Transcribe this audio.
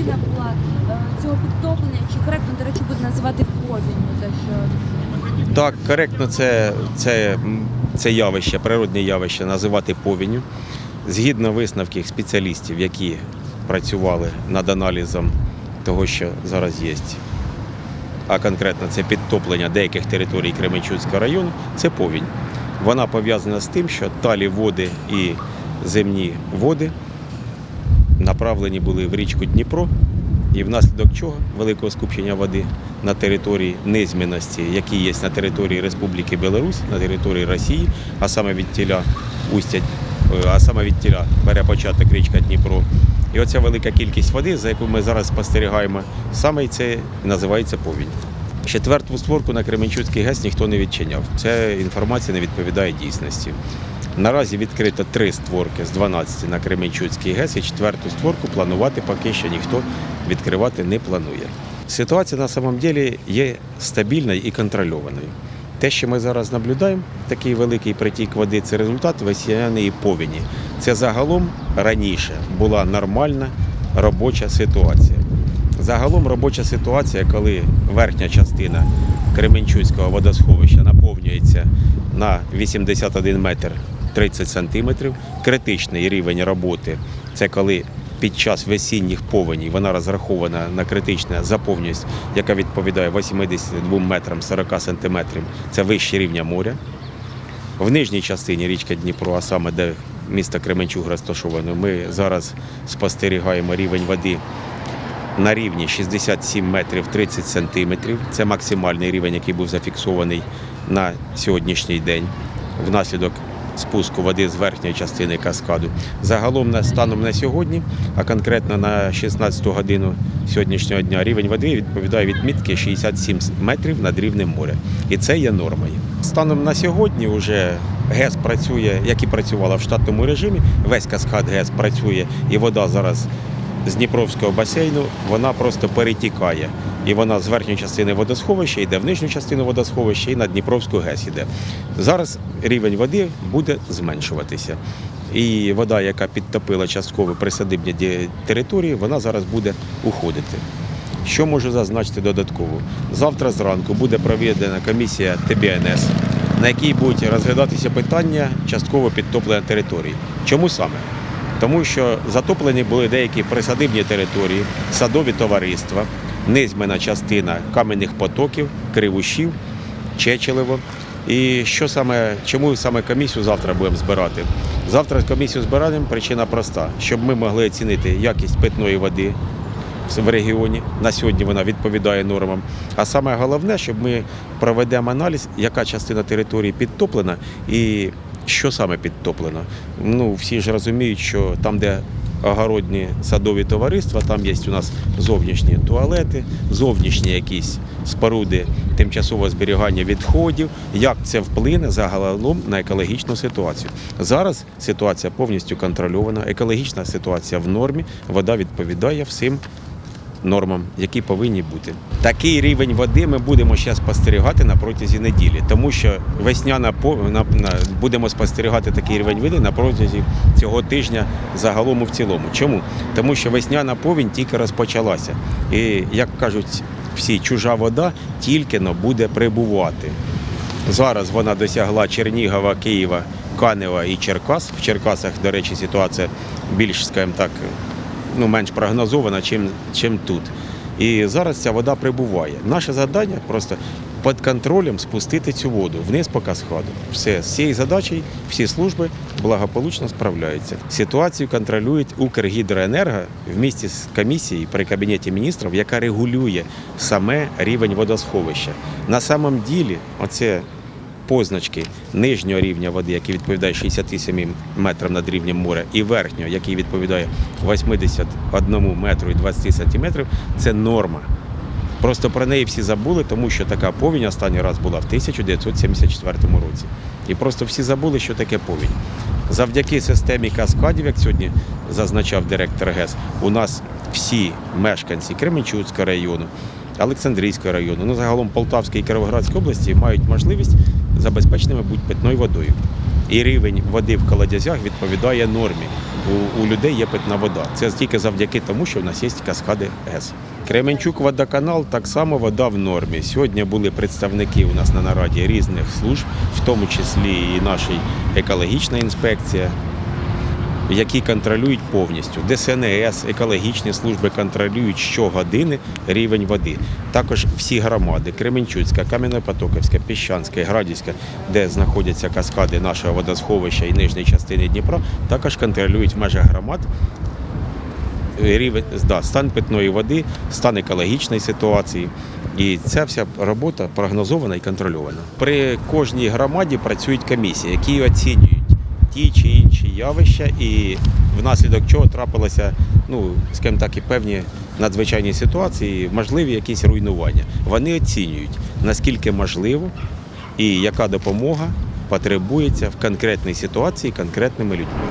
причина була е, цього підтоплення? Чи коректно, до речі, буде називати? Те, що Так, коректно це, це, це явище, природне явище називати повінню. Згідно висновків спеціалістів, які працювали над аналізом того, що зараз є, а конкретно це підтоплення деяких територій Кременчуцького району, це повінь. Вона пов'язана з тим, що талі води і земні води направлені були в річку Дніпро, і внаслідок чого великого скупчення води на території незмінності, які є на території Республіки Білорусь, на території Росії, а саме від тіля устять, е, а саме від тіля бере початок річка Дніпро. І оця велика кількість води, за яку ми зараз спостерігаємо, саме це називається повінь. Четверту створку на Кременчуцький ГЕС ніхто не відчиняв. Ця інформація не відповідає дійсності. Наразі відкрито три створки з 12 на Кременчуцький ГЕС і четверту створку планувати поки що ніхто відкривати не планує. Ситуація на самом деле є стабільною і контрольованою. Те, що ми зараз наблюдаємо, такий великий притік води, це результат весняної повені. Це загалом раніше була нормальна робоча ситуація. Загалом робоча ситуація, коли верхня частина Кременчуцького водосховища наповнюється на 81 метр 30 сантиметрів. Критичний рівень роботи це коли під час весінніх повеней вона розрахована на критичну заповненість, яка відповідає 82 метрам 40 сантиметрів. Це вище рівня моря. В нижній частині річки Дніпро, а саме де місто Кременчуг розташовано, ми зараз спостерігаємо рівень води на рівні 67 метрів 30 сантиметрів. Це максимальний рівень, який був зафіксований на сьогоднішній день внаслідок спуску води з верхньої частини каскаду. Загалом станом на сьогодні, а конкретно на 16 годину сьогоднішнього дня, рівень води відповідає відмітки 67 метрів над рівнем моря. І це є нормою. Станом на сьогодні вже ГЕС працює, як і працювала в штатному режимі. Весь каскад ГЕС працює, і вода зараз з Дніпровського басейну вона просто перетікає. І вона з верхньої частини водосховища йде в нижню частину водосховища і на Дніпровську ГЕС йде. Зараз рівень води буде зменшуватися. І вода, яка підтопила частково присадибні території, вона зараз буде уходити. Що можу зазначити додатково? Завтра зранку буде проведена комісія ТБНС, на якій будуть розглядатися питання частково підтоплення території. Чому саме? Тому що затоплені були деякі присадибні території, садові товариства, низьмена частина кам'яних потоків, кривушів, Чечелево. І що саме, чому саме комісію завтра будемо збирати? Завтра комісію збираємо, причина проста, щоб ми могли оцінити якість питної води в регіоні. На сьогодні вона відповідає нормам. А саме головне, щоб ми проведемо аналіз, яка частина території підтоплена і що саме підтоплено. Ну, всі ж розуміють, що там, де огородні садові товариства, там є у нас зовнішні туалети, зовнішні якісь споруди тимчасового зберігання відходів, як це вплине загалом на екологічну ситуацію. Зараз ситуація повністю контрольована, екологічна ситуація в нормі, вода відповідає всім нормам, які повинні бути. Такий рівень води ми будемо ще спостерігати на протязі неділі, тому що весняна будемо спостерігати такий рівень води на протязі цього тижня загалом і в цілому. Чому? Тому що весняна повінь тільки розпочалася. І як кажуть всі, чужа вода тільки но буде прибувати. Зараз вона досягла Чернігова, Києва, Канева і Черкас. В Черкасах, до речі, ситуація більш, скажімо так, ну, менш прогнозована, чим, чим тут. І зараз ця вода прибуває. Наше завдання просто під контролем спустити цю воду вниз по каскаду. Все, з цією задачею всі служби благополучно справляються. Ситуацію контролює Укргідроенерго в місті з комісією при кабінеті міністрів, яка регулює саме рівень водосховища. На самом ділі, оце позначки нижнього рівня води, який відповідає 67 метрам над рівнем моря, і верхнього, який відповідає 81 метру і 20 сантиметрів, це норма. Просто про неї всі забули, тому що така повінь останній раз була в 1974 році. І просто всі забули, що таке повінь. Завдяки системі каскадів, як сьогодні зазначав директор ГЕС, у нас всі мешканці Кременчуцького району, Олександрійського району, ну загалом Полтавської і Кіровоградської області мають можливість забезпеченими будь питною водою. І рівень води в колодязях відповідає нормі. у, у людей є питна вода. Це тільки завдяки тому, що в нас є каскади ГЕС. Кременчук водоканал так само вода в нормі. Сьогодні були представники у нас на нараді різних служб, в тому числі і наша екологічна інспекція, які контролюють повністю. ДСНС, екологічні служби контролюють щогодини рівень води. Також всі громади Кременчуцька, Кам'янопотоківська, Піщанська, Градівська, де знаходяться каскади нашого водосховища і нижньої частини Дніпра, також контролюють в межах громад рівень да, стан питної води, стан екологічної ситуації. І ця вся робота прогнозована і контрольована. При кожній громаді працюють комісії, які оцінюють ті чи інші явища, і внаслідок чого трапилися, ну скажімо так, і певні надзвичайні ситуації, можливі якісь руйнування. Вони оцінюють наскільки можливо і яка допомога потребується в конкретній ситуації конкретними людьми.